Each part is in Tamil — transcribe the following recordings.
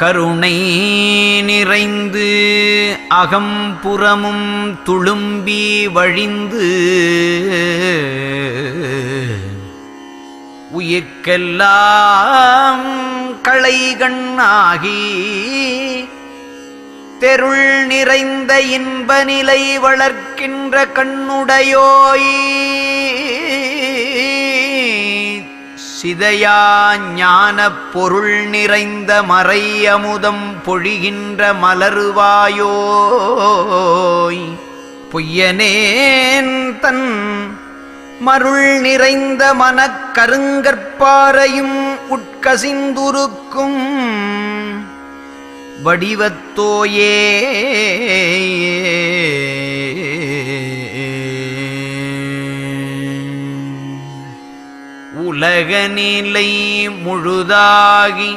கருணை நிறைந்து அகம்புறமும் துளும்பி வழிந்து உயிர்க்கெல்லாம் களைகண்ணாகி தெருள் நிறைந்த இன்ப நிலை வளர்க்கின்ற கண்ணுடையோய் சிதையா ஞானப் பொருள் நிறைந்த மறை அமுதம் பொழிகின்ற மலருவாயோய். பொய்யனேன் தன் மருள் நிறைந்த மனக்கருங்கற்பாரையும் உட்கசிந்துருக்கும் வடிவத்தோயே. உலக நிலை முழுதாகி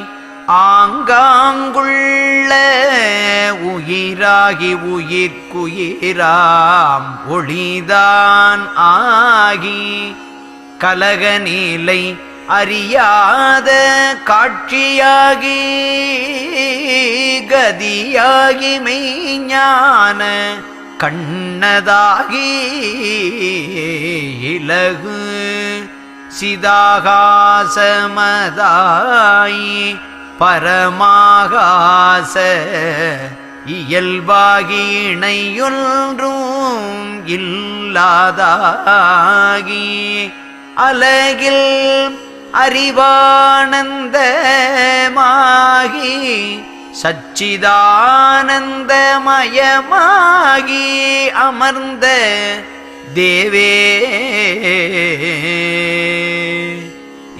ஆங்காங்குள்ள உயிராகி உயிர்க்குயிராம் ஒளிதான் ஆகி கலக நிலை அறியாத காட்சியாகி கதியாகி மெய்ஞான கண்ணதாகி இலகு சிதாகாசமதாய் பரமாகாச இயல்பாகி இணையொன்றும் இல்லாதாகி அலகில் அறிவானந்தமாகி சச்சிதானந்தமயமாகி அமர்ந்த தேவே.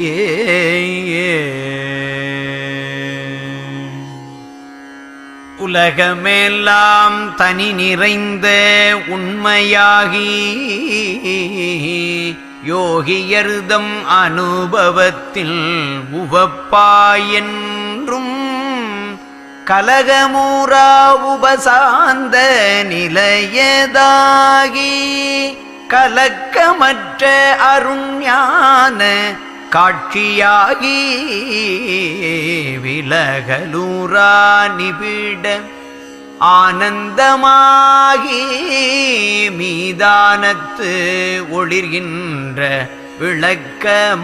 ஏ உலகமெல்லாம் தனி நிறைந்த உண்மையாகி யோகியர்தம் அனுபவத்தில் உவப்பாயன் கலகமூரா உபசாந்த நிலையதாகி கலக்கமற்ற அருஞான காட்சியாகி விலகலூரா நிபிட ஆனந்தமாகி மீதானத்து ஒளிர்கின்ற விளக்கமாகி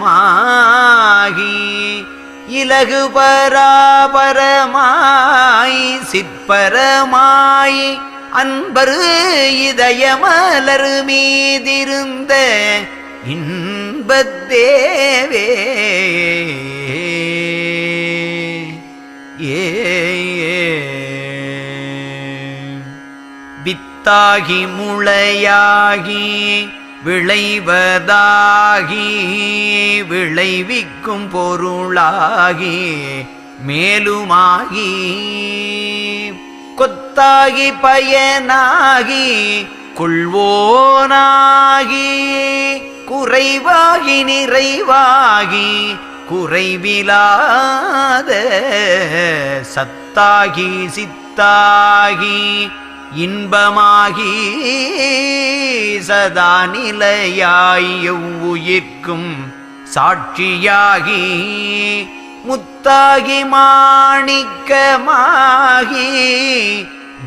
இலகு பராபரமாய் சிற்பரமாய் அன்பரு இதயமலர் மீதிருந்த இன்பத்தேவே ஏ. வித்தாகி முளையாகி விளைவதாகி விளைவிக்கும் பொருளாகி மேலுமாகி கொத்தாகி பயனாகி கொள்வோனாகி குறைவாகி நிறைவாகி குறைவிலாத சத்தாகி சித்தாகி இன்பமாகி சதா நிலையாய் எவ்வுயிர்க்கும் சாட்சியாகி முத்தாகி மாணிக்கமாகி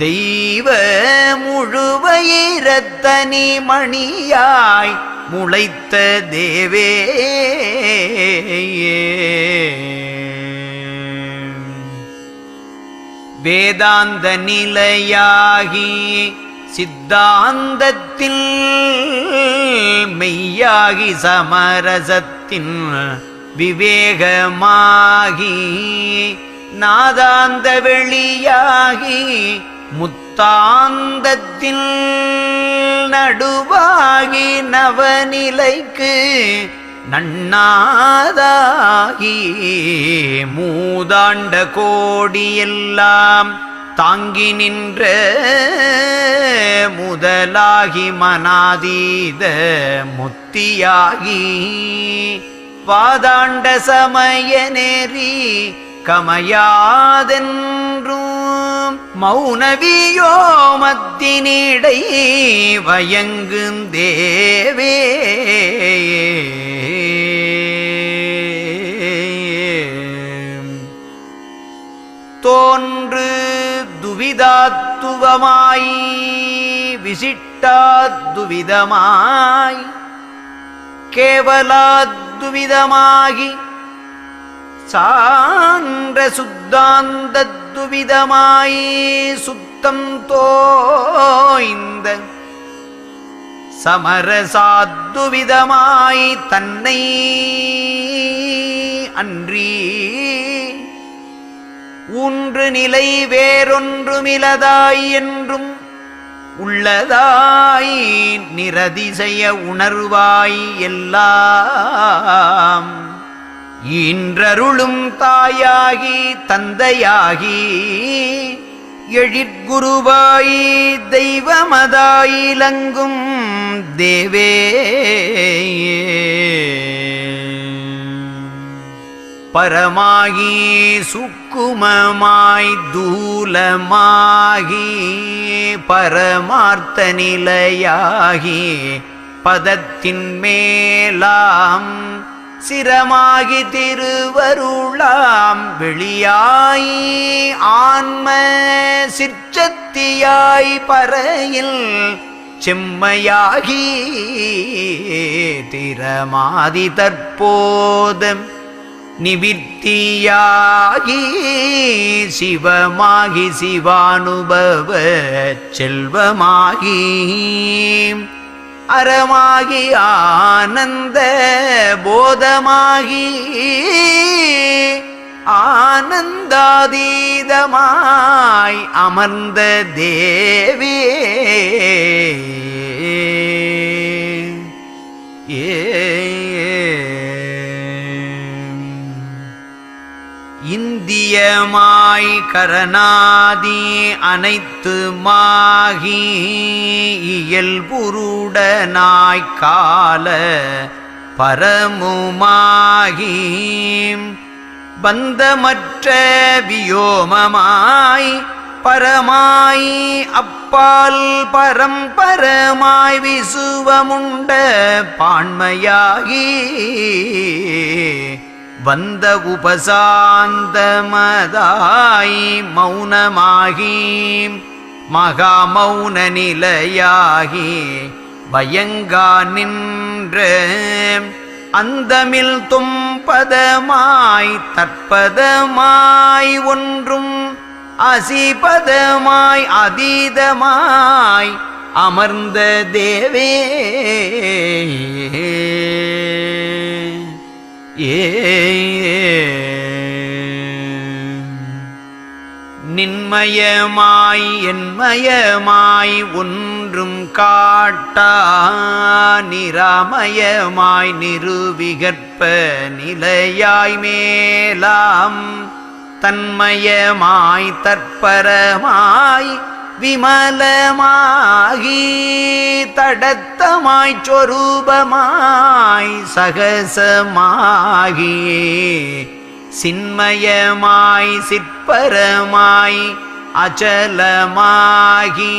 தெய்வ முழுவயிரத்தனி மணியாய் முளைத்த தேவே. வேதாந்த நிலையாகி சித்தாந்தத்தில் மெய்யாகி சமரசத்தின் விவேகமாகி நாதாந்த வெளியாகி முத்தாந்தத்தில் நடுவாகி நவநிலைக்கு நன்னாதாகி மூதாண்ட கோடியெல்லாம் தாங்கி நின்ற முதலாகி மனாதீத முத்தியாகி வாதாண்ட சமய நெறி கமையாதென்றும் மௌனவியோ மத்தினிடை வயங்குந்தேவே தோன்று துவிதாத்துவமாய் விசிட்டாத்துவிதமாய் கேவலாத்துவிதமாகி சான்ற சுத்தாந்தத்துவிதமாய் சுத்தம் தோய்ந்த சமரசாத்துவிதமாய் தன்னை அன்றி ஊன்று நிலை வேறொன்றுமிலதாய் என்றும் உள்ளதாய் நிரதிசய உணர்வாய் எல்லாம். ஈன்றருளும் தாயாகி தந்தையாகி எழிற்குருவாய் தெய்வமதாயிலங்கும் தேவே. பரமாகி சுக்குமமாய் தூலமாகி பரமார்த்த நிலையாகி பதத்தின் மேலாம் சிரமாகி திருவருளாம் வெளியாய் ஆன்ம சிற்றத்தியாய் பறையில் செம்மையாகி திறமாதி தற்போதம் நிவித்தியாகி சிவமாகி சிவானுபவ செல்வமாகி. அறமாகி ஆனந்த போதமாகி. ஆனந்தாதீதமாய் அமர்ந்த தேவே. இந்தியமாய் கரணாதி அனைத்து மாகி இயல்புருடனாய் கால பரமுமாகி பந்தமற்ற வியோமமாய் பரமாய் அப்பால் பரம்பரமாய் விசுவமுண்ட பான்மையாகி வந்த உபசாந்தமதாய் மௌனமாகி மகா மௌன நிலையாகி பயங்கா நின்ற. அந்தமில் தும்பதமாய் தற்பதமாய் ஒன்றும் அசிபதமாய் அதீதமாய் அமர்ந்த தேவே. நின்மயமாய் என்மயமாய் ஒன்றும் காட்டா நிராமயமாய் நிருவிகற்ப நிலையாய் மேலாம் தன்மயமாய் தற்பரமாய் விமலமாகி தடத்தமாய் சொரூபமாய் சகசமாகி சின்மயமாய் சிற்பரமாய் அச்சலமாகி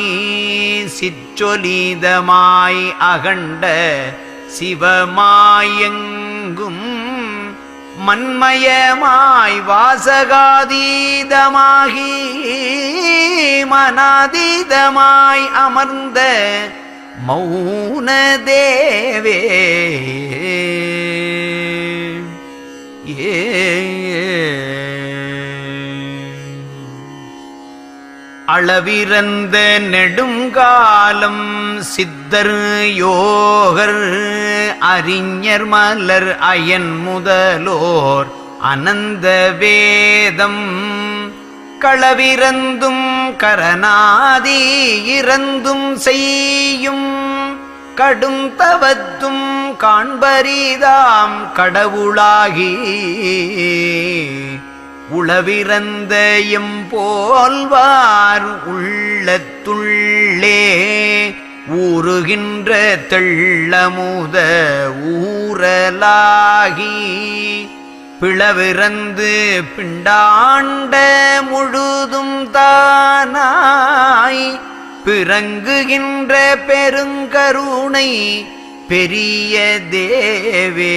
சிற்றொலிதமாய் அகண்ட சிவமாயெங்கும் மண்மயமாய் வாசகாதீதமாகி மனாதீதமாய் அமர்ந்த மௌன தேவே. ஏ அளவிறந்த நெடுங்காலம் சித்தர் யோகர் அறிஞர் மலர் அயன் முதலோர் அனந்த வேதம் களவிறந்தும் கரணாதி இறந்தும் செய்யும் கடும் தவத்தும் காண்பரிதாம் கடவுளாகி. உளவிறந்த போல்வார் உள்ளத்துள்ளே ஊறுகின்ற தெள்ளமுத ஊரலாகி பிளவிறந்து பிண்டாண்ட முழுதும் தானாய் பிறங்குகின்ற பெருங்கருணை பெரிய தேவே.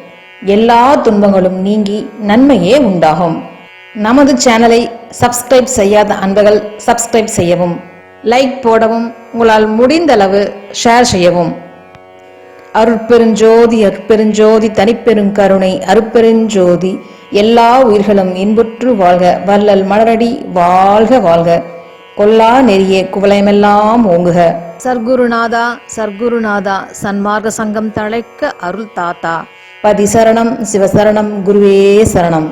எல்லா துன்பங்களும் நீங்கி நன்மையே உண்டாகும். நமது சேனலை சப்ஸ்கிரைப் செய்யாத அன்பர்கள் சப்ஸ்கிரைப் செய்யவும் லைக் போடவும் உங்களால் முடிந்தளவு ஷேர் செய்யவும். அருட்பெருஞ்சோதி அருட்பெருஞ்சோதி தனிப்பெருங்கருணை அருட்பெருஞ்சோதி எல்லா உயிர்களும் இன்புற்று வாழ்க வள்ளல் மலரடி வாழ்க வாழ்க. கொல்லா நெறிய குவலயமெல்லாம் ஓங்குக. சர்க்குருநாதா சர்க்குருநாதா சன்மார்க்க சங்கம் தழைக்க அருள் தாத்தா. பதிசரணம் சிவசரணம் குருவே சரணம்.